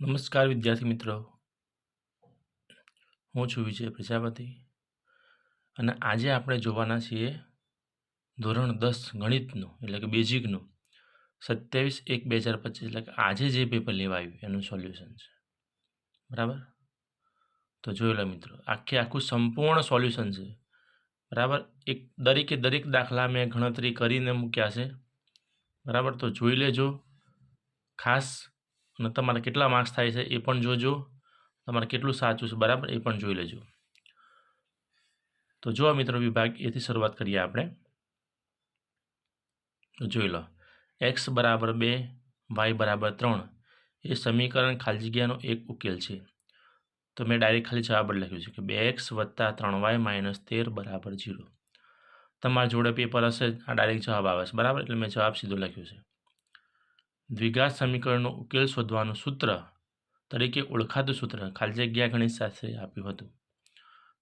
નમસ્કાર વિદ્યાર્થી મિત્રો. હું છું વિજય પ્રજાપતિ અને આજે આપણે જોવાના છીએ ધોરણ દસ ગણિતનું, એટલે કે બેઝિકનું. સત્યાવીસ એક બે હજાર પચીસ, એટલે કે આજે જે પેપર લેવાયું એનું સોલ્યુશન છે. બરાબર? તો જોયેલો મિત્રો, આખે આખું સંપૂર્ણ સોલ્યુશન છે. બરાબર? એક દરેકે દરેક દાખલા મેં ગણતરી કરીને મૂક્યા છે. બરાબર? તો જોઈ લેજો. ખાસ અને તમારે કેટલા માર્ક્સ થાય છે એ પણ જોજો. તમારે કેટલું સાચું છે, બરાબર? એ પણ જોઈ લેજો. તો જો મિત્રો વિભાગ, એથી શરૂઆત કરીએ આપણે. જોઈ લો. એક્સ બરાબર બે વાય બરાબર ત્રણ. એ સમીકરણ ખાલી જગ્યાનો એક ઉકેલ છે. તો મેં ડાયરેક્ટ ખાલી જવાબ લખ્યું છે કે બે એક્સ વત્તા ત્રણ વાય માઇનસ તેર બરાબર જીરો તમારા જોડે પેપર હશે, આ ડાયરેક્ટ જવાબ આવે છે, બરાબર? એટલે મેં જવાબ સીધો લખ્યું છે. દ્વિઘાત સમીકરણનો ઉકેલ શોધવાનું સૂત્ર તરીકે ઓળખાતું સૂત્ર ખાલી જગ્યા ગણિત સાથે આપ્યું હતું.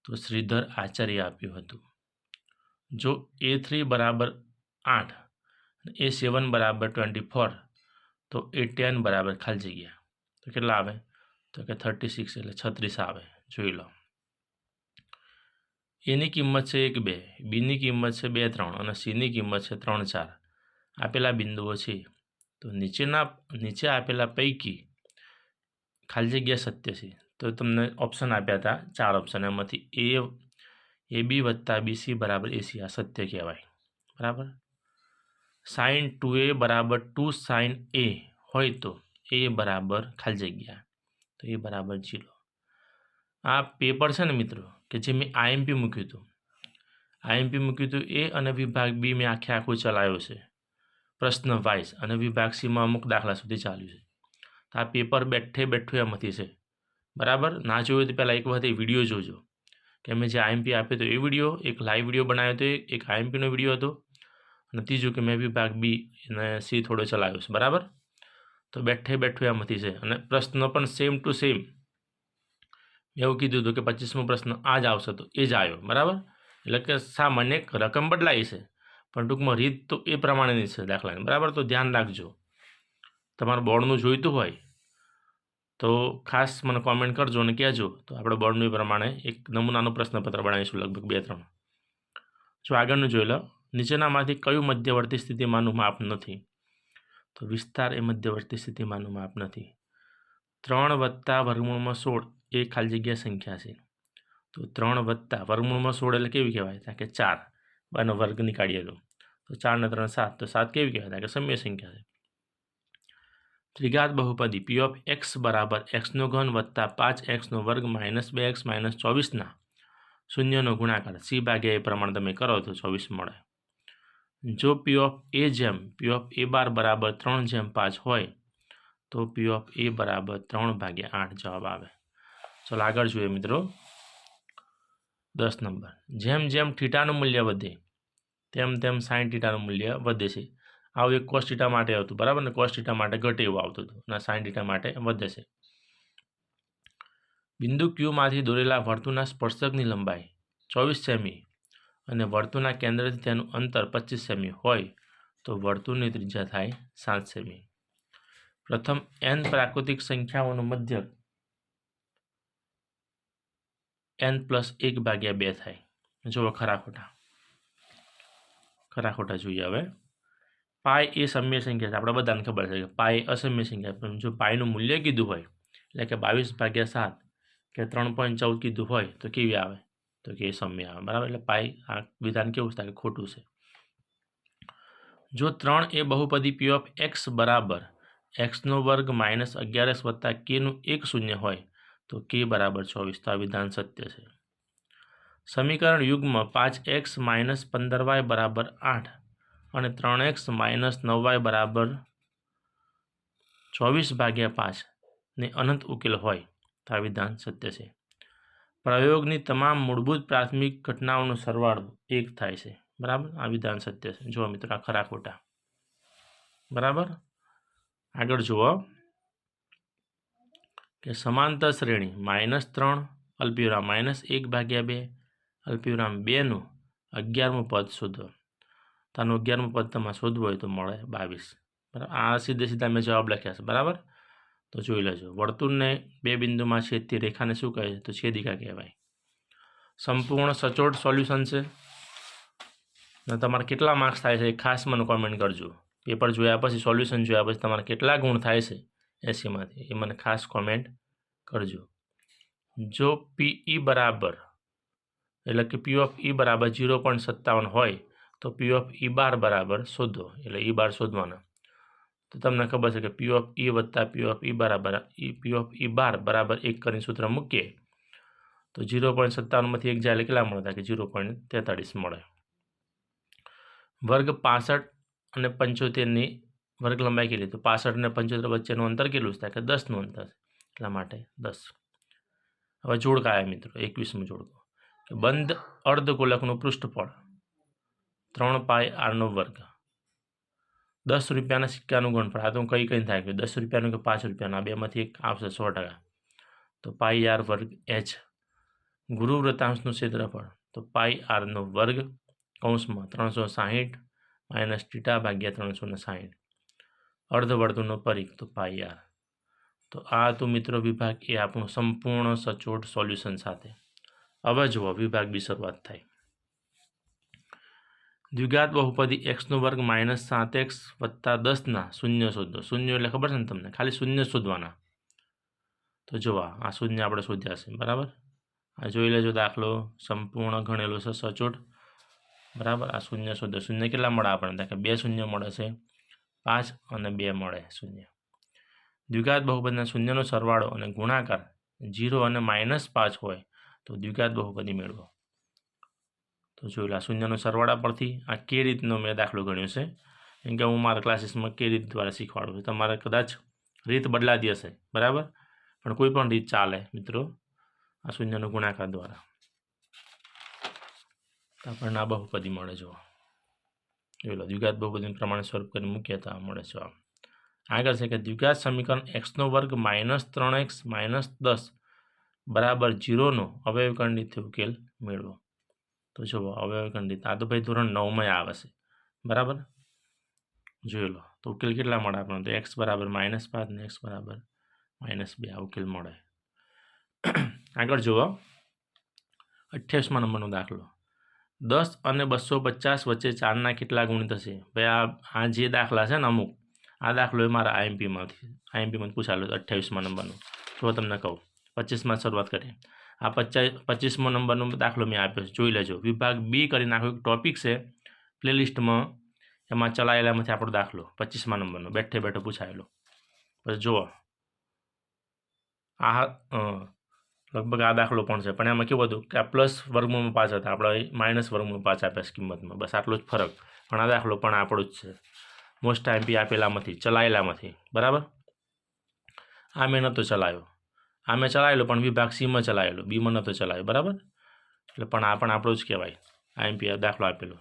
તો શ્રીધર આચાર્ય આપ્યું હતું. જો એ થ્રી બરાબર આઠ એ સેવન બરાબર ટ્વેન્ટી ફોર, તો એ ટેન બરાબર ખાલી જગ્યા તો કેટલા આવે? તો કે થર્ટી સિક્સ એટલે છત્રીસ આવે. જોઈ લો. એની કિંમત છે એક બે બીની કિંમત છે બે ત્રણ અને સીની કિંમત છે ત્રણ ચાર. આપેલા બિંદુઓ છે તો નીચેના, નીચે આપેલા પૈકી ખાલી જગ્યા સત્ય છે. તો તમને ઓપ્શન આપ્યા હતા ચાર ઓપ્શન એમાંથી એ એ બી વત્તા બીસી બરાબર એસી આ સત્ય કહેવાય. બરાબર? સાઇન ટુ એ બરાબર ટુ સાઇન એ હોય તો એ બરાબર ખાલી જગ્યા. તો એ બરાબર જીરો. આ પેપર છે ને મિત્રો, કે જે મેં આઈએમપી મૂક્યું હતું. આઈએમપી મૂક્યું હતું એ અને વિભાગ બી મેં આખે આખું ચલાવ્યો છે. પ્રશ્ન વાઇઝ અને વિભાગ સીમાં અમુક દાખલા સુધી ચાલ્યું છે. તો આ પેપર બેઠે બેઠું એમાંથી છે. બરાબર? ના જોયું તો પહેલાં એક વખત એ વીડિયો જોજો. કે મેં જે આઈએમપી આપ્યો હતો એ વીડિયો, એક લાઈવ વીડિયો બનાવ્યો હતો એક આઈએમપીનો વીડિયો હતો. અને ત્રીજું કે મેં વિભાગ બી અને સી થોડો ચલાવ્યો છે. બરાબર? તો બેઠે બેઠું એમાંથી છે. અને પ્રશ્ન પણ સેમ ટુ સેમ મેં એવું કીધું હતું કે પચીસમો પ્રશ્ન આ જ આવશે તો એ જ આવ્યો. બરાબર? એટલે કે સામાન્ય રકમ બદલાઈ છે. પણ ટૂંકમાં રીત તો એ પ્રમાણેની છે દાખલાની. બરાબર? તો ધ્યાન રાખજો. તમારે બોર્ડનું જોઈતું હોય તો ખાસ મને કોમેન્ટ કરજો અને કહેજો તો આપણે બોર્ડનું એ પ્રમાણે એક નમૂનાનું પ્રશ્નપત્ર બનાવીશું લગભગ બે, ત્રણ. જો આગળનું જોઈ લો. નીચેનામાંથી કયું મધ્યવર્તી સ્થિતિમાંનું માપ નથી? તો વિસ્તાર એ મધ્યવર્તી સ્થિતિમાંનું માપ નથી. ત્રણ વત્તા વર્ગમૂળમાં સોળ એ ખાલી જગ્યા સંખ્યા છે. તો ત્રણ વત્તા વર્ગમૂળમાં સોળ એટલે કેવી કહેવાય? કારણ કે ચાર. એનો વર્ગ નીકાળીએ તો તો ચાર ને ત્રણ સાત તો સાત કેવી કહેવાય કે સમય સંખ્યા છે ત્રિઘાત બહુપદી પી ઓફ એક્સ બરાબર એક્સનો ઘન વત્તા પાંચ એક્સનો વર્ગ માઇનસ બે એક્સ માઇનસ ચોવીસના શૂન્યનો ગુણાકાર સી ભાગ્યા એ પ્રમાણે તમે કરો તો ચોવીસ મળે જો પી ઓફ એ જેમ પી ઓફ એ બાર બરાબર ત્રણ જેમ પાંચ હોય તો પી ઓફ એ બરાબર ત્રણ ભાગ્યા આઠ જવાબ આવે ચાલો આગળ જોઈએ મિત્રો દસ નંબર. જેમ જેમ ઠીટાનું મૂલ્ય વધે, તેમ તેમ સાઈન ટીટાનું મૂલ્ય વધે છે. આવું એક કોસ ટીટા માટે આવતું, બરાબર ને? કોસ ટીટા માટે ઘટે એવું આવતું હતું અને સાઈન ટીટા માટે વધે છે. બિંદુ ક્યુમાંથી દોરેલા વર્તુળના સ્પર્શકની લંબાઈ ચોવીસ સેમી અને વર્તુળના કેન્દ્રથી તેનું અંતર પચીસ સેમી હોય તો વર્તુળની ત્રિજ્યા થાય સાત સેમી. પ્રથમ એન પ્રાકૃતિક સંખ્યાઓનું મધ્ય એન પ્લસ એક ભાગ્યા બે થાય. જુઓ ખરા ખોટા. ખરા ખોટા જોઈએ હવે. પાય એ સમય સંખ્યા છે. આપણે બધાને ખબર છે કે પાય અસમ્ય સંખ્યા પણ જો પાયનું મૂલ્ય કીધું હોય, એટલે કે બાવીસ ભાગ્યા સાત, કે ત્રણ પોઈન્ટ ચૌદ કીધું હોય, તો કેવી આવે? તો કે એ સમય આવે. બરાબર? એટલે પાય આ વિધાન કેવું થાય કે ખોટું છે. જો ત્રણ એ બહુપદી પી ઓફ એક્સ બરાબર એક્સનો વર્ગ માઇનસ અગિયારસ વત્તા કેનું એક શૂન્ય હોય તો કે બરાબર ચોવીસ તો આ વિધાન સત્ય છે. સમીકરણ યુગમાં પાંચ એક્સ માઇનસ પંદર વાય બરાબર આઠ અને ત્રણ એક્સ માઇનસ નવ વાય બરાબર ચોવીસ ભાગ્યા પાંચ ને અનંત ઉકેલ હોય તો આ વિધાન સત્ય છે. પ્રયોગની તમામ મૂળભૂત પ્રાથમિક ઘટનાઓનો સરવાળો એક થાય છે. બરાબર? આ વિધાન સત્ય છે. જુઓ મિત્રો, આ ખરા ખોટા. બરાબર? આગળ જુઓ. કે સમાંતર શ્રેણી માઇનસ ત્રણ અલ્પિવરામ માઇનસ એક ભાગ્યા બે અલ્પિવરામ બેનું અગિયારમું પદ શોધો. તો આનું અગિયારમું પદ તમારે શોધવું હોય તો મળે બાવીસ. બરાબર? આ સીધે સીધા મેં જવાબ લખ્યા છે, બરાબર? તો જોઈ લેજો. વર્તુળને બે બિંદુમાં છેદતી રેખાને શું કહે છે? તો છેદિકા કહેવાય. સંપૂર્ણ સચોટ સોલ્યુશન છે. અને તમારે કેટલા માર્ક્સ થાય છે એ ખાસ મને કોમેન્ટ કરજો. પેપર જોયા પછી, સોલ્યુશન જોયા પછી તમારે કેટલા ગુણ થાય છે એસીમાંથી. એ મને ખાસ કોમેન્ટ કરજો. જો પીઈ બરાબર, એટલે કે પી ઓફ ઈ બરાબર ઝીરો પોઈન્ટ સત્તાવન હોય, તો પી ઓફ ઈ બાર બરાબર શોધો, એટલે ઈ બાર શોધવાના. તો તમને ખબર છે કે પી ઓફ ઈ વત્તા પી ઓફ ઈ બરાબર ઈ પી ઓફ ઈ બાર બરાબર એક કરીને સૂત્ર મૂકીએ, તો ઝીરો પોઈન્ટ સત્તાવનમાંથી એક જાય કેટલા મળે? કે ઝીરો પોઈન્ટ તેતાળીસ મળે. વર્ગ પાસઠ અને પંચોતેરની વર્ગ લંબાઈ કેટલી તો પાસઠ અને પંચોતેર વચ્ચેનું અંતર કેટલું છે? કે દસનું અંતર એટલા માટે દસ. હવે જોડકા આવ્યા મિત્રો, એકવીસમું જોડકો. કે બંધ અર્ધગોલકનું પૃષ્ઠફળ ત્રણ પાય આરનો વર્ગ. દસ રૂપિયાના સિક્કાનું ગણફળ. આ તો કઈ કઈ થાય કે દસ રૂપિયાનું કે પાંચ રૂપિયાનું? બેમાંથી એક આવશે સો ટકા. તો પાઈ આર વર્ગ એચ. ગુરુ વૃત્તાંશનું ક્ષેત્રફળ. તો પાઈ આરનો વર્ગ કૌંસમાં ત્રણસો સાહીઠ માઇનસ ટીટા ભાગ્યા ત્રણસો ને સાહીઠ. અર્ધવર્તુળનો પરિઘ તો પાઈ આર તો આ હતું મિત્રો વિભાગ એ આપણું સંપૂર્ણ સચોટ સોલ્યુશન સાથે. હવે જુઓ વિભાગ બી શરૂઆત થાય. દ્વિઘાત બહુપદી એક્સનો વર્ગ માઇનસ સાત એક્સ વત્તા દસના શૂન્ય શોધો. શૂન્ય એટલે ખબર છે ને તમને? ખાલી શૂન્ય શોધવાના. તો જુઓ આ શૂન્ય આપણે શોધ્યા બરાબર? આ જોઈ લેજો દાખલો, સંપૂર્ણ ગણેલો છે સચોટ. બરાબર? આ શૂન્ય શોધો. શૂન્ય કેટલા મળે આપણને? કે બે શૂન્ય મળે છે. પાંચ અને બે મળે શૂન્ય. દ્વિઘાત બહુપદીના શૂન્યનો સરવાળો અને ગુણાકાર જીરો અને માઇનસ પાંચ હોય તો દ્વિઘાત બહુપદી મેળવો. તો જોયેલા શૂન્યનો સરવાળા પરથી આ કે રીતનો મેં દાખલો ગણ્યો છે. કેમ કે હું મારા ક્લાસીસમાં કે રીત દ્વારા શીખવાડું છું. તમારે કદાચ રીત બદલાતી હશે, બરાબર? પણ કોઈ પણ રીત ચાલે મિત્રો આ શૂન્યનો ગુણાકાર દ્વારા. આપણને આ બહુપદી મળે જો જોઈ લો. દ્વિઘાત બહુપદીનું પ્રમાણે સ્વરૂપ કરી મૂકીએ તો મળે જવાબ આગળ છે કે દ્વિઘાત સમીકરણ એક્સનો વર્ગ માઇનસ ત્રણ એક્સ માઇનસ દસ બરાબર જીરોનો અવયવખંડિત ઉકેલ મેળવો. તો જુઓ, અવયવખંડિત. આ તો ભાઈ ધોરણ નવમાં આવે છે. બરાબર? જોઈ લો. તો ઉકેલ કેટલા મળે આપણને? તો એક્સ બરાબર માઇનસ પાંચ ને એક્સ બરાબર માઇનસ બે. આ ઉકેલ મળે. આગળ જુઓ. અઠ્યાવીસમાં નંબરનો દાખલો. દસ અને બસો પચાસ વચ્ચે ચારના કેટલા ગુણ થશે? ભાઈ, આ આ જે દાખલા છે ને અમુક, આ દાખલો એ મારા આઈએમપીમાંથી આઈએમપીમાં પૂછાયેલો અઠ્યાવીસમાં નંબરનો. તો તમને કહું, પચીસમાં શરૂઆત કરીએ. આ પચાસ પચીસમો નંબરનો દાખલો મેં આપ્યો છે, જોઈ લેજો. વિભાગ બી કરીને આખો એક ટોપિક છે પ્લેલિસ્ટમાં એમાં ચલાયેલામાંથી આપણો દાખલો, પચીસમા નંબરનો. બેઠે બેઠો પૂછાયેલો. પછી જુઓ. આ લગભગ આ દાખલો પણ છે. પણ એમાં કેવું હતું કે આ પ્લસ વર્ગમાં પાંચ હતા. આપણે માઇનસ વર્ગમાં પાંચ આપ્યા કિંમતમાં. બસ આટલો જ ફરક. પણ આ દાખલો પણ આપણો જ છે. મોસ્ટ આઈમ્પી આપેલામાંથી, ચલાયેલામાંથી. બરાબર? આ મેં નહોતો ચલાવ્યો. આ મેં ચલાવેલો, પણ વિભાગ સીમાં ચલાવેલો. બીમાં નહોતો ચલાવ્યો. બરાબર? એટલે પણ આ પણ આપણો જ કહેવાય. આઈએમપી દાખલો આપેલો.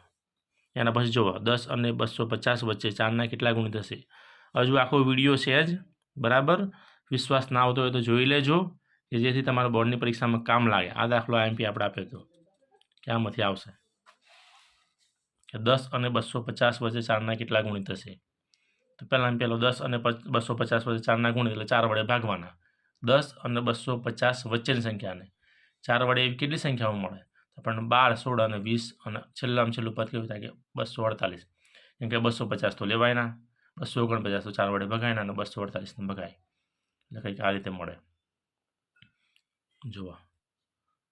એના પછી જુઓ દસ અને બસો પચાસ વચ્ચે ચારના કેટલા ગુણ થશે હજુ આખો વીડિયો છે જ. બરાબર? વિશ્વાસ ના આવતો હોય તો જોઈ લેજો. કે જેથી તમારા બોર્ડની પરીક્ષામાં કામ લાગે. આ દાખલો આઈએમપી આપણે આપ્યો હતો ક્યાંમાંથી આવશે. કે દસ અને બસો પચાસ વચ્ચે ચારના કેટલા ગુણિત થશે તો પહેલાં પહેલો દસ અને બસો પચાસ વચ્ચે ચારના ગુણિત, એટલે ચાર વડે ભાગવાના. દસ અને બસો પચાસ વચ્ચેની સંખ્યાને. ચાર વડે એવી કેટલી સંખ્યાઓ મળે? આપણને બાર, સોળ અને વીસ અને છેલ્લામાં છેલ્લું પદ કેવું થાય કે બસો અડતાલીસ. કેમ કે બસો પચાસ તો લેવાય ના બસો ઓગણપચાસ તો ચાર વડે ભગાય ના અને બસો અડતાલીસને ભગાય. એટલે કંઈક આ રીતે મળે. જુઓ.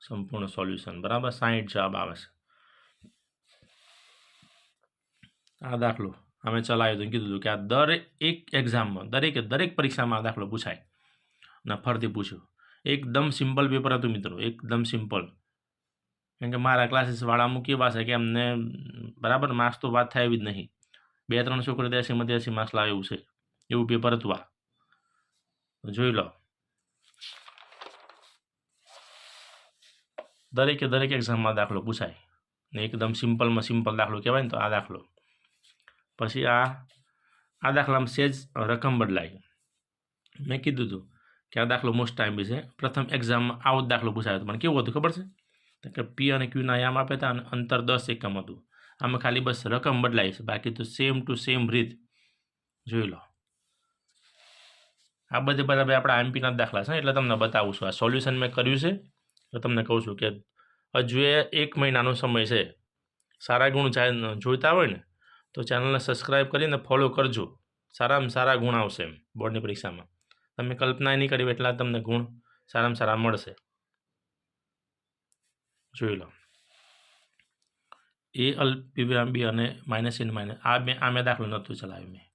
સંપૂર્ણ સોલ્યુશન. બરાબર? સાહીઠ જવાબ આવે છે. આ દાખલો અમે ચલાવ્યો હતું કીધું હતું કે આ દરેક એક્ઝામમાં દરેકે દરેક પરીક્ષામાં આ દાખલો પૂછાય. અને ફરતી પૂછ્યું. એકદમ સિમ્પલ પેપર હતું મિત્રો, એકદમ સિમ્પલ કેમ કે મારા ક્લાસીસવાળા અમુક એવા છે કે એમને બરાબર માર્ક્સ તો વાત થાય એવી જ નહીં. બે ત્રણ છોકરી ત્યાંસીમાં ત્યાંસી માર્ક્સ લાવે એવું છે. એવું પેપર હતું આ. જોઈ લો. દરેકે દરેક એક્ઝામમાં દાખલો પૂછાય. ને એકદમ સિમ્પલમાં સિમ્પલ દાખલો કહેવાય ને તો આ દાખલો. પછી આ આ દાખલામાં સેજ રકમ બદલાય. મેં કીધું હતું કે આ દાખલો મોસ્ટ ટાઈમ બી છે. પ્રથમ એક્ઝામમાં આવો જ દાખલો પૂછાયો હતો. પણ કેવું હતું ખબર છે? કે પી અને ક્યુના યામ આપ્યા હતા અને અંતર દસ એકમ હતું. આમાં ખાલી બસ રકમ બદલાય છે. બાકી તો સેમ ટુ સેમ રીત. જોઈ લો. આ બધે બધા આપણા આઈએમપીના દાખલા છે એટલે તમને બતાવું છું. આ સોલ્યુશન મેં કર્યું છે. તમને કહું છું કે હજુ એ એક મહિનાનો સમય છે. સારા ગુણ જોઈતા હોય ને, તો ચેનલને સબસ્ક્રાઈબ કરીને ફોલો કરજો. સારામાં સારા ગુણ આવશે એમ, બોર્ડની પરીક્ષામાં. તમે કલ્પના નહીં કરી એટલા તમને ગુણ સારામાં સારા મળશે. જોઈ લો. એ અલ બી અને માઇનસ ઇન માઇનસ આ મેં આ મેં દાખલો નહોતું ચલાવ્યું મેં.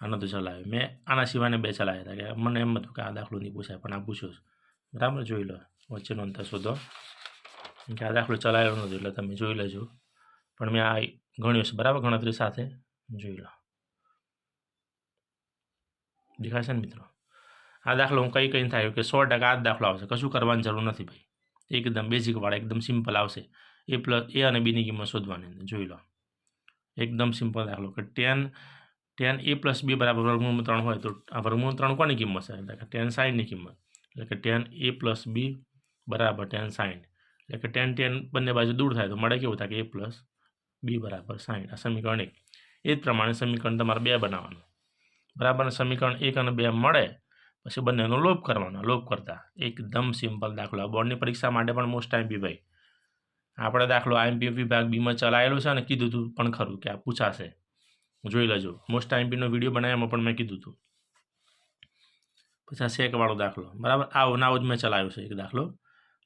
આ નહોતું ચલાવ્યું. મેં આના સિવાયને બે ચલાવ્યા હતા કે મને એમ હતું કે આ દાખલો નહીં પૂછાય, પણ આ પૂછ્યો બરાબર? જોઈ લો. વચ્ચેનો અંતર શોધો કેમ કે આ દાખલો ચલાવેલો નથી એટલે તમે જોઈ લેજો. પણ મેં આ ગણ્યું છે. બરાબર? ગણતરી સાથે જોઈ લો. દેખાશે ને મિત્રો? આ દાખલો હું કઈ કઈ થાય કે સો ટકા આ જ દાખલો આવશે. કશું કરવાની જરૂર નથી ભાઈ. એકદમ બેઝિક વાળા, એકદમ સિમ્પલ આવશે. એ પ્લસ એ અને બીની કિંમત શોધવાની અંદર. જોઈ લો. એકદમ સિમ્પલ દાખલો. કે ten ten A plus B બરાબર વર્ગમૂળ ત્રણ હોય તો આ વર્ગમૂળ ત્રણ કોની કિંમત છે? એટલે કે ટેન સાઈનની કિંમત. એટલે કે ટેન એ પ્લસ બી બરાબર ટેન સાઈન એટલે કે ટેન ટેન બંને બાજુ દૂર થાય તો મળે કેવું થાય કે એ પ્લસ બી બરાબર સાઈન આ સમીકરણ એક. એ જ પ્રમાણે સમીકરણ તમારે બે બનાવવાનું. બરાબર સમીકરણ એક અને બે મળે પછી બંનેનો લોપ કરવાનો, લોપ કરતા. એકદમ સિમ્પલ દાખલો. બોર્ડની પરીક્ષા માટે પણ મોસ્ટ ટાઈમ બી ભાઈ. આપણે દાખલો આઈએમપી વિભાગ બીમાં ચલાવેલો છે અને કીધું હતું પણ ખરું કે આ પૂછાશે. જોઈ લેજો. મોસ્ટ આઈએમપીનો વીડિયો બનાવ્યામાં પણ મેં કીધું હતું પછી આ શેકવાળો દાખલો. બરાબર? આવો નાવો જ મેં ચલાવ્યો છે એક દાખલો.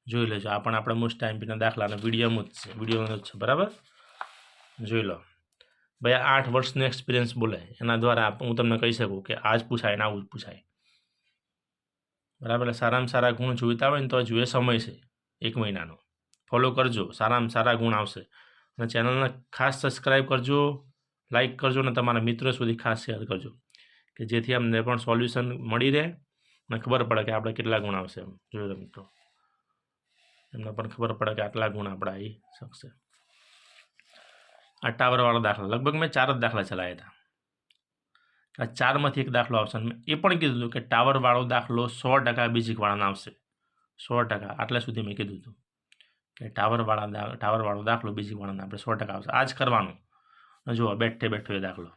જોઈ લેજો. આ પણ આપણે મોસ્ટ પીના દાખલાના વિડીયોમાં જ છે. વિડીયોમાં જ છે, બરાબર? જોઈ લો. ભાઈ આઠ વર્ષનો એક્સપિરિયન્સ બોલે. એના દ્વારા હું તમને કહી શકું કે આ જ પૂછાય ને આવું જ પૂછાય. બરાબર? સારામાં સારા ગુણ જોઈતા હોય ને તો હજુ એ સમય છે, એક મહિનાનો. ફોલો કરજો. સારામાં સારા ગુણ આવશે. અને ચેનલને ખાસ સબસ્ક્રાઈબ કરજો લાઈક કરજો અને તમારા મિત્રો સુધી ખાસ શેર કરજો. કે જેથી અમને પણ સોલ્યુશન મળી રહે અને ખબર પડે કે આપણે કેટલા ગુણ આવશે એમ. લો મિત્રો. એમને પણ ખબર પડે કે આટલા ગુણ આપણે આવી શકશે આ ટાવરવાળો દાખલા, લગભગ મેં ચાર જ દાખલા ચલાવ્યા હતા. આ ચારમાંથી એક દાખલો આવશે અને મેં એ પણ કીધું હતું કે ટાવરવાળો દાખલો સો ટકા બેઝિકવાળાનો આવશે. સો ટકા, આટલા સુધી મેં કીધું હતું કે ટાવરવાળા દા ટાવરવાળો દાખલો બેઝિકવાળાનો આપણે સો ટકા આવશે. આ જ કરવાનું. અને જુઓ બેઠે બેઠો એ દાખલો.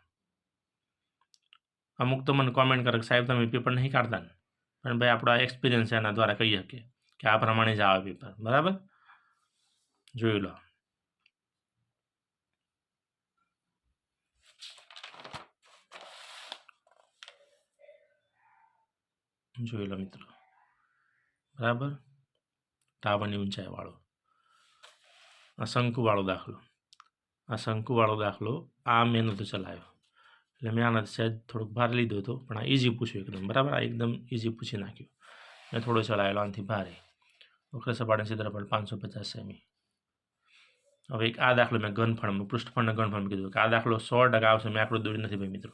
અમુક તો મને કોમેન્ટ કરે કે સાહેબ, તમે પેપર નહીં કાઢતા ને? પણ ભાઈ, આપણો એક્સપિરિયન્સ છે એના દ્વારા કહી શકીએ. કે આ પ્રમાણે જ આવે પેપર બરાબર? જોઈ લો. જોઈ લો મિત્રો. બરાબર? ટાવરની ઊંચાઈવાળો આ શંકુવાળો દાખલો. આ શંકુવાળો દાખલો આ મેં નહોતો ચલાવ્યો. એટલે મેં આનાથી સહેજ થોડોક ભાર લીધો હતો, પણ આ ઇઝી પૂછ્યું એકદમ. બરાબર? આ એકદમ ઇઝી પૂછી નાખ્યું. મેં થોડો ચલાવેલો, આનાથી ભારે. વક્ર સપાટી ક્ષેત્રફળ પાંચસો પચાસ સેમી. હવે એક આ દાખલો મેં ઘનફળમાં, પૃષ્ઠફળના ઘનફળમાં કીધું કે આ દાખલો સો ટકા આવશે, મેં આંકડો દોરી નથી ભાઈ મિત્રો.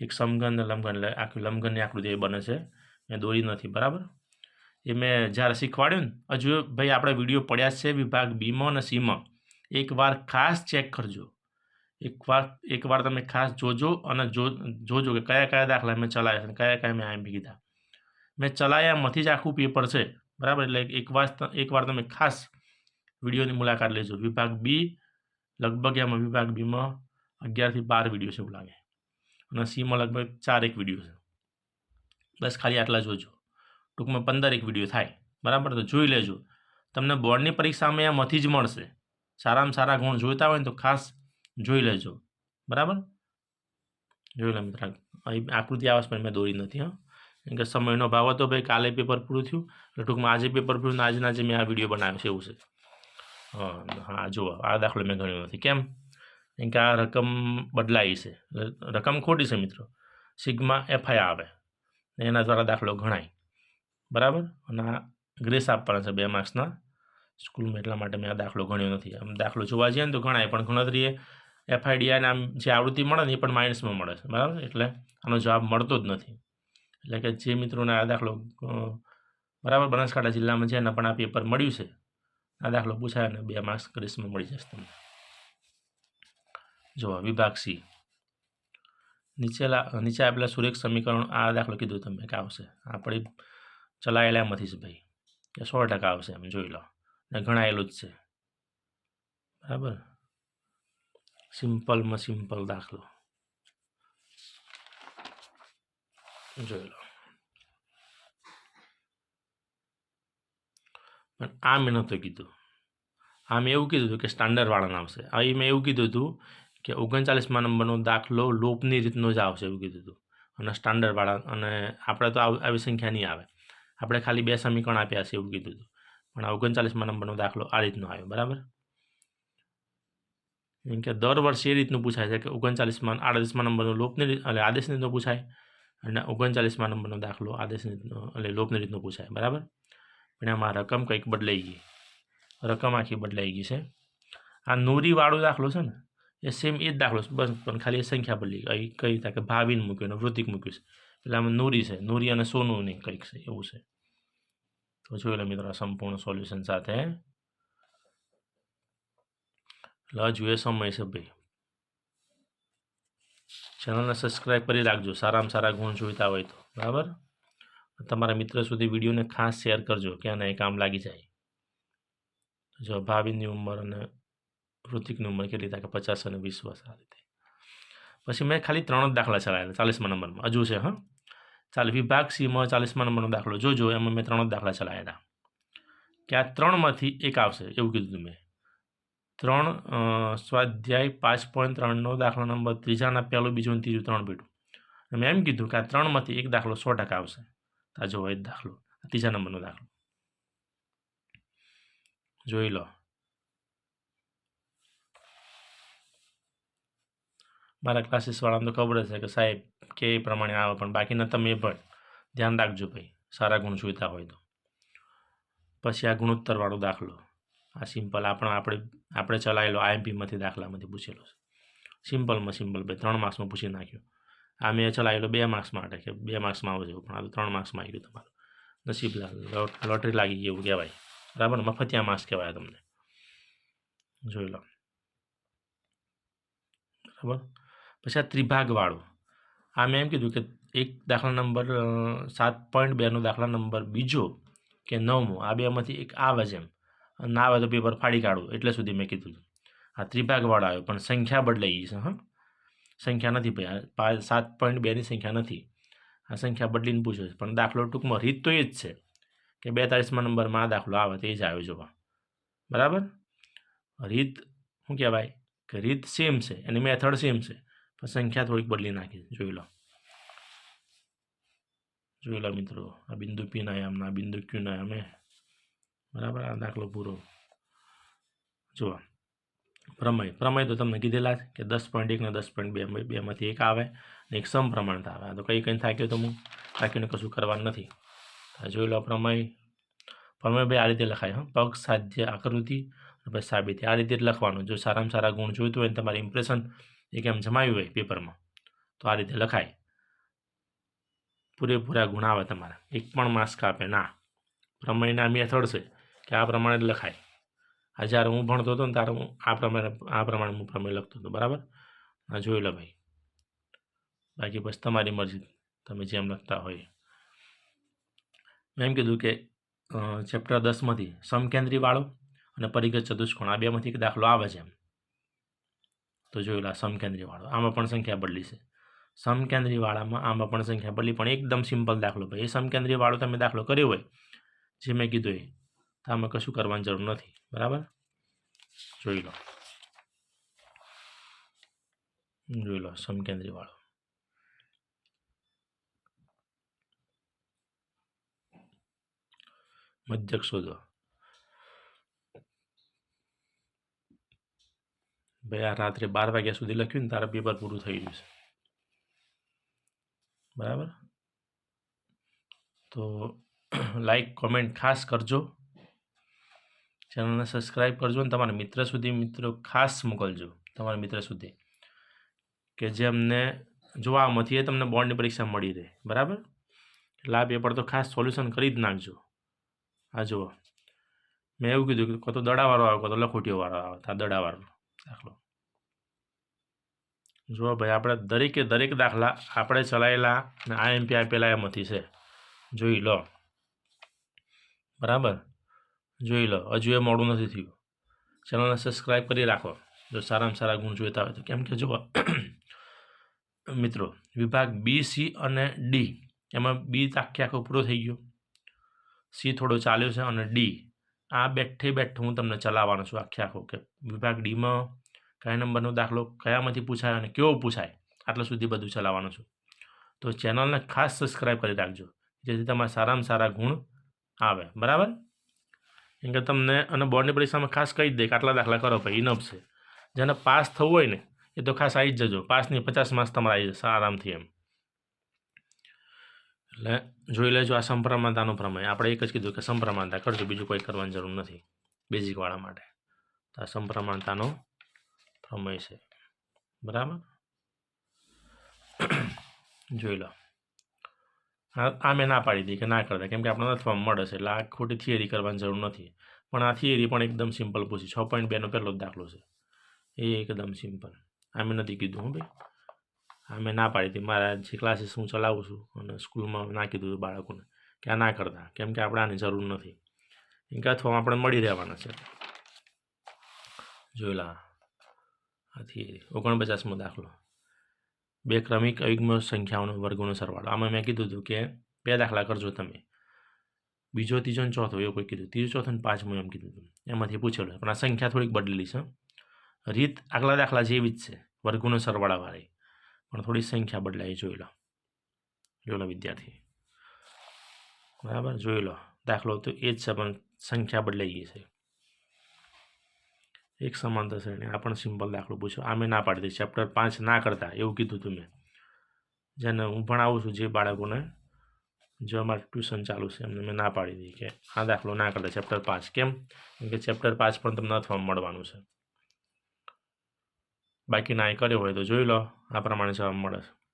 એક સમઘન લંબઘન, એટલે આખી લંબઘનની આકૃતિ એ બને છે. મેં દોરી નથી, બરાબર? એ મેં જ્યારે શીખવાડ્યું ને, હજુ ભાઈ આપણે વીડિયો પડ્યા છે વિભાગ બીમાં અને સીમાં. એકવાર ખાસ ચેક કરજો. એકવાર એકવાર તમે ખાસ જોજો અને જોજો કે કયા કયા દાખલા મેં ચલાવ્યા છે કયા કયા મેં આમ કીધા. મેં ચલાવ્યામાંથી જ આખું પેપર છે. બરાબર? એટલે એકવાર એકવાર તમે ખાસ વિડીયોની મુલાકાત લેજો. વિભાગ બી, લગભગ એમાં વિભાગ બીમાં અગિયારથી બાર વીડિયો છે એવું લાગે. અને સીમાં લગભગ ચાર એક વીડિયો છે. બસ ખાલી આટલા જોજો ટૂંકમાં પંદર એક વીડિયો થાય. બરાબર? તો જોઈ લેજો. તમને બોર્ડની પરીક્ષામાં એમાંથી જ મળશે. સારામાં સારા ગુણ જોઈતા હોય ને તો ખાસ જોઈ લેજો. બરાબર? જોઈ લો મિત્ર. આકૃતિ આવે પણ મેં દોરી નથી, હા. કેમ કે સમયનો ભાવ હતો ભાઈ, કાલે પેપર પૂરું થયું. ટૂંકમાં આજે પેપર પૂરું આજના જે મેં આ વીડિયો બનાવ્યો છે એવું છે. હા જુઓ, આ દાખલો મેં ગણ્યો નથી કેમ? કેમ કે આ રકમ બદલાઈ છે. રકમ ખોટી છે મિત્રો. સિગ્મા એફઆઈ આવે. એના દ્વારા દાખલો ગણાય. બરાબર? અને આ ગ્રેસ આપવાના છે બે માર્ક્સના સ્કૂલમાં એટલા માટે મેં આ દાખલો ગણ્યો નથી. આમ દાખલો જોવા જઈએ ને તો ગણાય, પણ ગણતરીએ એફઆઈડીઆઈને આમ જે આવૃત્તિ મળે ને એ પણ માઇનસમાં મળે છે. બરાબર? એટલે આનો જવાબ મળતો જ નથી. એટલે કે જે મિત્રોને આ દાખલો બરાબર, બનાસકાંઠા જિલ્લામાં છે એને પણ આ પેપર મળ્યું છે. આ દાખલો પૂછાય અને બે માર્ક્સ ગ્રીસમાં મળી જશે તમને. જુઓ, વિભાગ સી. નીચેલા, નીચે આપેલા સુરેખ સમીકરણ, આ દાખલો કીધું તમે કે આવશે. આપણે ચલાયેલા એમાંથી જ ભાઈ. કે સો ટકા આવશે, એમ જોઈ લો. ને ગણાયેલું જ છે. બરાબર? સિમ્પલમાં સિમ્પલ દાખલો. જોઈ લો પણ આ મેં નહોતું કીધું. આ મેં એવું કીધું હતું કે સ્ટાન્ડર્ડવાળાને આવશે અહીં મેં એવું કીધું હતું કે ઓગણચાલીસમાં નંબરનો દાખલો લોપની રીતનો જ આવશે એવું કીધું હતું. અને સ્ટાન્ડર્ડવાળા અને આપણે તો આવી સંખ્યા નહીં આવે. આપણે ખાલી બે સમીકરણ આપ્યા છે એવું કીધું હતું. પણ આ ઓગણચાલીસમાં નંબરનો દાખલો આ રીતનો આવ્યો, બરાબર? કેમ કે દર વર્ષે એ રીતનું પૂછાય છે કે ઓગણચાલીસમાં, આડત્રીસમાં નંબરનો લોપની રીત, એટલે આદેશની રીતનો પૂછાય. અને ઓગણચાલીસમાં નંબરનો દાખલો આદેશની રીતનો, એટલે લોપની રીતનો પૂછાય, બરાબર? પણ એમાં રકમ કંઈક બદલાઈ ગઈ. રકમ આખી બદલાઈ ગઈ છે. આ નોરીવાળો દાખલો છે ને, એ સેમ એ જ દાખલો છે, બસ, પણ ખાલી એ સંખ્યા બદલી ગઈ. કઈ રીતે કે ભાવિન મૂક્યું અને વૃત્તિક મૂક્યું છે. એટલે આમાં નોરી છે, નૂરી અને સોનું નહીં, કંઈક છે, એવું છે. તો જોઈ લો મિત્રો સંપૂર્ણ સોલ્યુશન સાથે. એટલે હજુ સમય છે ભાઈ. ચેનલને સબસ્ક્રાઈબ કરી રાખજો, સારામાં સારા ગુણ જોઈતા હોય તો. બરાબર? તમારા મિત્ર સુધી વિડીયોને ખાસ શેર કરજો કે આને કામ લાગી જાય. જો ભાવિનની ઉંમર અને ઋતિકની ઉંમર કેટલી થાય કે પચાસ અને વીસ વર્ષ આ રીતે. પછી મેં ખાલી ત્રણ જ દાખલા ચલાવેલા ચાલીસમાં નંબરમાં. હજુ છે, હા? ચાલ, વિભાગ સીમાં ચાલીસમાં નંબરનો દાખલો જોજો, એમાં મેં ત્રણ જ દાખલા ચલાવ્યા કે આ ત્રણમાંથી એક આવશે, એવું કીધું મેં. ત્રણ સ્વાધ્યાય પાંચ પોઈન્ટ ત્રણનો દાખલા નંબર, ત્રીજાના પહેલું, બીજું અને ત્રીજું ત્રણ બેઠું. મેં એમ કીધું કે આ ત્રણમાંથી એક દાખલો સો ટકા આવશે. આ જો દાખલો, ત્રીજા નંબરનો દાખલો. જોઈ લો. મારા ક્લાસીસવાળાને તો ખબર છે કે સાહેબ કે એ પ્રમાણે આવે, પણ બાકીના તમે પણ ધ્યાન રાખજો ભાઈ, સારા ગુણ જોઈતા હોય તો. પછી આ ગુણોત્તરવાળો દાખલો. આ સિમ્પલ આપણો આપણે આપણે ચલાવેલો આઈએમપીમાંથી દાખલામાંથી પૂછેલો છે. સિમ્પલમાં સિમ્પલ ભાઈ ત્રણ માર્ક્સમાં પૂછી નાખ્યું. આ મેં ચલાવેલો બે માર્ક્સ માટે કે બે માર્ક્સમાં આવજો પણ આ ત્રણ માર્ક્સમાં આવી ગયું તમારું. નસીબ લોટરી લાગી ગઈ એવું કહેવાય. બરાબર મફતિયા માર્ક્સ કહેવાય તમને. જોઈ લો. બરાબર? પછી આ ત્રિભાગવાળું. આ મેં એમ કીધું કે એક દાખલા નંબર સાત પોઈન્ટ બેનો દાખલા નંબર બીજો કે નવમો, આ બેમાંથી એક આવે છે એમ. ના આવે તો પેપર ફાડી કાઢવું એટલે સુધી મેં કીધું. આ ત્રિભાગવાળો આવ્યો, પણ સંખ્યા બદલાઈ ગઈ છે, હા. સંખ્યા નથી ભાઈ. આ પા- સાત પોઈન્ટ બેની સંખ્યા નથી. આ સંખ્યા બદલીને પૂછ્યો છે. પણ દાખલો ટૂંકમાં રીત તો એ જ છે કે બેતાળીસમાં નંબરમાં આ દાખલો આવે તે જ આવ્યો જોવા. બરાબર? રીત શું કહેવાય? કે રીત સેમ છે. એની મેથડ સેમ છે. પણ સંખ્યા થોડીક બદલી નાખી જોઈ લો. જોઈ લો મિત્રો. આ બિંદુ પીના આમના બિંદુ ક્યુના અમે બરાબર? આ દાખલો પૂરો. જુઓ પ્રમેય. પ્રમેય તો તમને કીધેલા છે કે દસ પોઈન્ટ એક ને દસ પોઈન્ટ બે બેમાંથી એક આવે ને એક સમપ્રમાણતા આવે. તો કંઈ કંઈ થાક્યું તો હું? બાકીને કશું કરવાનું નથી. જોઈ લો પ્રમેય. પ્રમેય ભાઈ આ રીતે લખાય, હા. પગ, સાધ્ય, આકૃતિ પછી સાબિતી. આ રીતે લખવાનું. જો સારામાં સારા ગુણ જોઈતું હોય ને તમારે ઇમ્પ્રેશન એક એમ જમાવ્યું હોય પેપરમાં તો આ રીતે લખાય. પૂરેપૂરા ગુણ આવે તમારા. એક પણ માર્ક્સ કાપે ના. પ્રમેયના મેથડ છે કે આ પ્રમાણે લખાય. આ જ્યારે હું ભણતો હતો ને ત્યારે હું આ પ્રમાણે આ પ્રમાણે હું પ્રમેય લખતો હતો, બરાબર? આ જોઈ લો ભાઈ. બાકી બસ તમારી મરજી, તમે જેમ લખતા હોય મેં એમ કીધું કે ચેપ્ટર દસમાંથી સમકેન્દ્રીવાળો અને પરિગત ચતુષ્કોણ, આ બેમાંથી એક દાખલો આવે છે એમ. તો જોઈ લો આ સમકેન્દ્રીવાળો, આમાં પણ સંખ્યા બદલી છે. સમકેન્દ્રીવાળામાં આમાં પણ સંખ્યા બદલી, પણ એકદમ સિમ્પલ દાખલો ભાઈ. એ સમકેન્દ્રીવાળો તમે દાખલો કર્યો હોય, જે મેં કીધું એ, તો આમાં કશું કરવાની જરૂર નથી. બરાબર? જોઈ લો. જોઈ લો, સમકેન્દ્રીવાળો. મધ્યક શોધો. ભાઈ, આ રાત્રે બાર વાગ્યા સુધી લખ્યું ને તારા પેપર પૂરું થઈ ગયું છે. બરાબર? તો લાઈક, કોમેન્ટ ખાસ કરજો. ચેનલને સબસ્ક્રાઈબ કરજો અને તમારા મિત્ર સુધી, મિત્રો ખાસ મોકલજો તમારા મિત્ર સુધી કે જેમને જોવામાંથી એ તમને બોર્ડની પરીક્ષા મળી રહે. બરાબર? એટલે આ પેપર તો ખાસ સોલ્યુશન કરી જ નાખજો. આ જુઓ. મેં એવું કીધું કે કો તો દડાવાળો આવે કોતો લખોટીઓવાળો આવે આ દડાવાળો દાખલો. જુઓ ભાઈ, આપણે દરેકે દરેક દાખલા આપણે ચલાવેલા અને આઈએમપી આપેલા એમાંથી છે. જોઈ લો. બરાબર? જોઈ લો, હજુ એ મોડું નથી થયું. ચેનલને સબસ્ક્રાઈબ કરી રાખો, જો સારામાં સારા ગુણ જોઈતા હોય તો. કેમ કે જો મિત્રો, વિભાગ બી સી અને ડી એમાં બી આખે આખો પૂરો થઈ ગયો. સી થોડો ચાલ્યો છે અને ડી આ બેઠે બેઠે હું તમને ચલાવવાનો છું આખે આખો, કે વિભાગ ડીમાં કયા નંબરનો દાખલો, કયામાંથી પૂછાય અને કેવો પૂછાય, આટલા સુધી બધું ચલાવવાનું છું. તો ચેનલને ખાસ સબસ્ક્રાઈબ કરી રાખજો, જેથી તમારા સારામાં સારા ગુણ આવે, બરાબર? કેમ કે તમને અને બોર્ડની પરીક્ષામાં ખાસ કહી દે કે આટલા દાખલા કરો ભાઈ ઇનફ છે. જેને પાસ થવું હોય ને, એ તો ખાસ આવી જ જજો. પાસની પચાસ માર્ક્સ તમારે આવી જશે આરામથી એમ. એટલે જોઈ લેજો આ સંપ્રમાણતાનો પ્રમેય. આપણે એક જ કીધું કે સંપ્રમાણતા કરજો, બીજું કોઈ કરવાની જરૂર નથી. બેઝિકવાળા માટે. તો આ સંપ્રમાણતાનો પ્રમેય છે. બરાબર? જોઈ લો. આ મેં ના પાડી હતી કે ના કરતા કેમ કે આપણને ફોર્મ મળે છે, એટલે આ ખોટી થિયરી કરવાની જરૂર નથી. પણ આ થિયરી પણ એકદમ સિમ્પલ પૂછી. છ પોઈન્ટ બેનો પહેલો જ દાખલો છે. એ એકદમ સિમ્પલ આ મેં નથી કીધું, હું ભાઈ. આ મેં ના પાડી હતી. મારા જે ક્લાસીસ હું ચલાવું છું અને સ્કૂલમાં ના કીધું હતું બાળકોને કે આ ના કરતા. કેમ કે આપણે આની જરૂર નથી. કેમ કે અથવા આપણે મળી રહેવાના છે. જોયેલા આથી થિયરી ઓગણપચાસમો દાખલો. બે ક્રમિક અયુગ્મ સંખ્યાઓનો વર્ગોનો સરવાળો. આમાં મેં કીધું હતું કે બે દાખલા કરજો તમે. બીજો, ત્રીજો અને ચોથો, એવું કોઈ કીધું. ત્રીજો, ચોથો અને પાંચમું એમ કીધું હતું. એમાંથી પૂછેલું પણ આ સંખ્યા થોડીક બદલેલી છે રીત આગલા દાખલા જેવી જ છે. વર્ગોનો સરવાળાવાળી. પણ થોડી સંખ્યા બદલાઈ જોઈ લો. જોઈ લો વિદ્યાર્થી. બરાબર? જોઈ લો. દાખલો તો એ જ છે, પણ સંખ્યા બદલાઈ ગઈ છે. એક સમાંતર શ્રેણી આ પણ સિમ્પલ દાખલો પૂછો. આ ના પાડી દીધી ચેપ્ટર પાંચ ના કરતા, એવું કીધું હતું મેં. જેને હું ભણાવું છું જે બાળકોને જો અમારે ટ્યુશન ચાલુ છે, એમને મેં ના પાડી દીધી કે આ દાખલો ના કરતા ચેપ્ટર પાંચ. કેમ? કેમ કે ચેપ્ટર પાંચ પણ તમને અથવા મળવાનું છે. બાકી ના એ કર્યો હોય તો જોઈ લો, આ પ્રમાણે જવાબ મળે છે.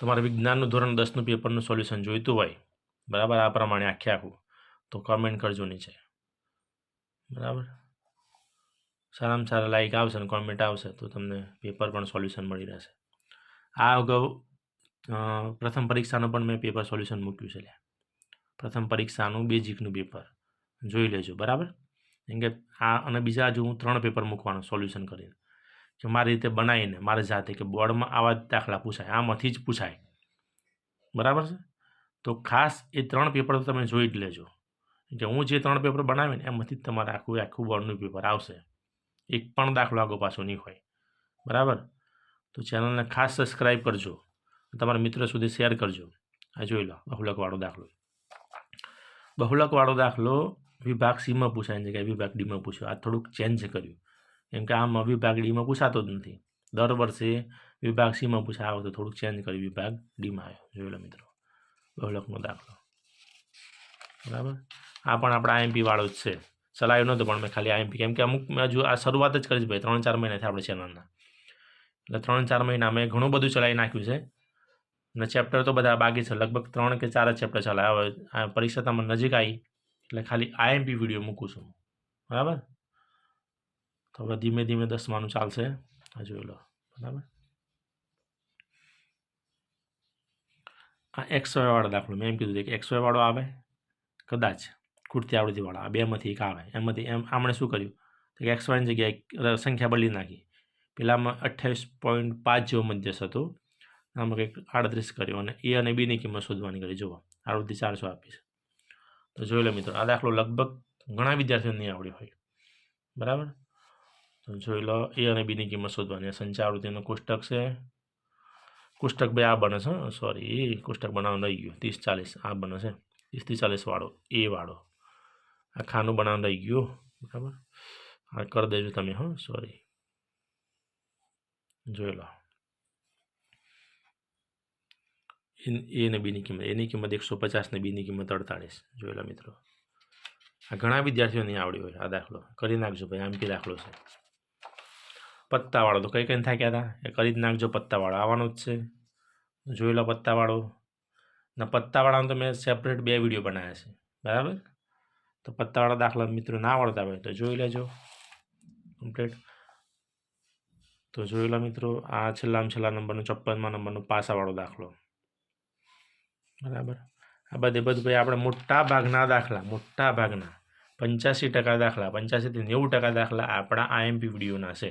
તમારે વિજ્ઞાનનું ધોરણ દસનું પેપરનું સોલ્યુશન જોઈતું હોય, બરાબર? આ પ્રમાણે આખે આખું. તો કમેન્ટ કરજો નીચે. બરાબર? સારામાં સારા લાઈક આવશે અને કોમેન્ટ આવશે તો તમને પેપર પણ સોલ્યુશન મળી રહેશે. આ અગાઉ પ્રથમ પરીક્ષાનું પણ મેં પેપર સોલ્યુશન મૂક્યું છે લે પ્રથમ પરીક્ષાનું બેઝિકનું પેપર જોઈ લેજો, બરાબર? કેમ કે આ અને બીજા હજુ હું ત્રણ પેપર મૂકવાનું સોલ્યુશન કરીને. કે મારી રીતે બનાવીને, મારી જાતે કે બોર્ડમાં આવા જ દાખલા પૂછાય, આમાંથી જ પૂછાય. બરાબર છે? તો ખાસ એ ત્રણ પેપર તો તમે જોઈ જ લેજો. કે હું જે ત્રણ પેપર બનાવીને એમાંથી જ તમારે આખું આખું બોર્ડનું પેપર આવશે. એક પણ દાખલો આગો પાછો નહીં હોય. બરાબર? તો ચેનલને ખાસ સબસ્ક્રાઈબ કરજો. તમારા મિત્રો સુધી શેર કરજો. આ જોઈ લો, બહુલકવાળો દાખલો. બહુલકવાળો દાખલો વિભાગ સીમાં પૂછાય જગ્યાએ વિભાગ ડીમાં પૂછ્યો. આ થોડુંક ચેન્જ કર્યું. કેમ કે આમાં વિભાગ ડીમાં પૂછાતો જ નથી. દર વર્ષે વિભાગ સીમાં પૂછાય. તો થોડુંક ચેન્જ કર્યું, વિભાગ ડીમાં આવ્યો. જોઈ લો મિત્રો. બહુલકનો દાખલો. બરાબર? આ પણ આપણા આઈએમપી વાળો જ છે. ચલાવ્યો નહોતો, પણ મેં ખાલી આઈએમપી કેમ કે અમુક મેં હજુ આ શરૂઆત જ કરી છે ભાઈ, ત્રણ ચાર મહિનાથી આપણે ચેનલના. એટલે ત્રણ ચાર મહિના મેં ઘણું બધું ચલાવી નાખ્યું છે. અને ચેપ્ટર તો બધા બાકી છે, લગભગ ત્રણ કે ચાર જ ચેપ્ટર ચલાવ્યા હવે પરીક્ષા તમારે નજીક આવી, એટલે ખાલી આઈએમપી વીડિયો મૂકું છું. બરાબર? તો હવે ધીમે ધીમે દસમાનું ચાલશે. આ જોઈ લો. બરાબર? આ એક્સ વાળો દાખલો, મેં એમ કીધું કે એક્સ વાળો આવે, કદાચ. કુર્તી આવડતીવાળા આ બેમાંથી એક આવે. એમાંથી એમ, આમણે શું કર્યું? તો કે એક્સ, વાયની જગ્યાએ સંખ્યા બદલી નાખી. પેલામાં અઠ્યાવીસ પોઈન્ટ પાંચ જેવો મધ્યસ હતો. આમાં કંઈક આડત્રીસ કર્યો અને એ અને બીની કિંમત શોધવાની કરી. જોવા આવૃત્તિ ચારસો આપી છે. તો જોઈ લો મિત્રો, આ દાખલો લગભગ ઘણા વિદ્યાર્થીઓને નહીં આવડ્યો હોય. બરાબર? તો જોઈ લો, એ અને બીની કિંમત શોધવાની. સંચય આવૃત્તિનું કોષ્ટક છે. કોષ્ટક ભાઈ આ બને છે સોરી એ કોષ્ટક બનાવવાનું રહી ગયું. ત્રીસ ચાલીસ આ બને છે. ત્રીસથી ચાલીસ વાળો, એ વાળો. આ ખાનું બનાવવાનું રહી ગયું, બરાબર? આ કરી દેજો તમે, હા સોરી જોઈ લો. એ ને બીની કિંમત, એની કિંમત એકસો પચાસ ને બીની કિંમત અડતાળીસ, જોઈ લો મિત્રો. આ ઘણા વિદ્યાર્થીઓ નહીં આવડ્યું હોય, આ દાખલો. કરી નાખજો ભાઈ, આમ પી દાખલો છે. પત્તાવાળો તો કઈ કઈ થાય હતા એ કરી જ નાખજો પત્તાવાળો, આવવાનો જ છે. જોઈ લો પત્તાવાળો. ના, પત્તાવાળાનો તો મેં સેપરેટ બે વીડિયો બનાવ્યા છે, બરાબર? તો પત્તાવાળા દાખલા મિત્રો ના આવડતા હોય તો જોઈ લેજો. કમ્પ્લીટ તો જોઈ લો મિત્રો, આ છેલ્લામાં છેલ્લા નંબરનો, ચોપ્પનમાં નંબરનો પાસાવાળો દાખલો. બરાબર? આ બધે બધું ભાઈ આપણે મોટા ભાગના દાખલા, મોટા ભાગના. પંચ્યાસી ટકા દાખલા પંચ્યાસીથી નેવું ટકા દાખલા આપણા આઈએમપી વિડીયોના છે.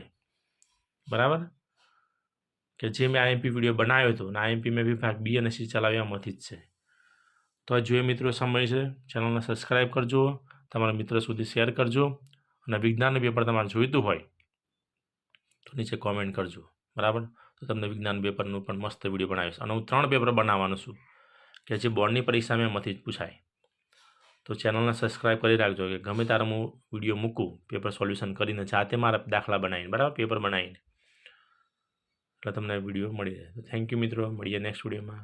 બરાબર? કે જે મેં આઈએમપી વીડિયો બનાવ્યો હતો, અને આઈએમપી મેં વિભાગ બી અને સી ચલાવ્યામાંથી જ છે. તો આ જોઈએ મિત્રો સમય છે. ચેનલને સબસ્ક્રાઈબ કરજો, તમારા મિત્ર સુધી શેર કરજો અને વિજ્ઞાન પેપર તમારે જોઈતું હોય તો નીચે કોમેન્ટ કરજો. બરાબર? તો તમને વિજ્ઞાન પેપરનું પણ મસ્ત વીડિયો બનાવીશ. અને હું ત્રણ પેપર બનાવવાનો છું કે જે બોર્ડની પરીક્ષામાં એમાંથી જ પૂછાય. તો ચેનલને સબસ્ક્રાઈબ કરી રાખજો કે ગમે ત્યારે હું વીડિયો મૂકું પેપર સોલ્યુશન કરીને જાતે મારા દાખલા બનાવીને, બરાબર? પેપર બનાવીને. એટલે તમને વીડિયો મળી જાય. તો થેન્ક યુ મિત્રો. મળીએ નેક્સ્ટ વિડીયોમાં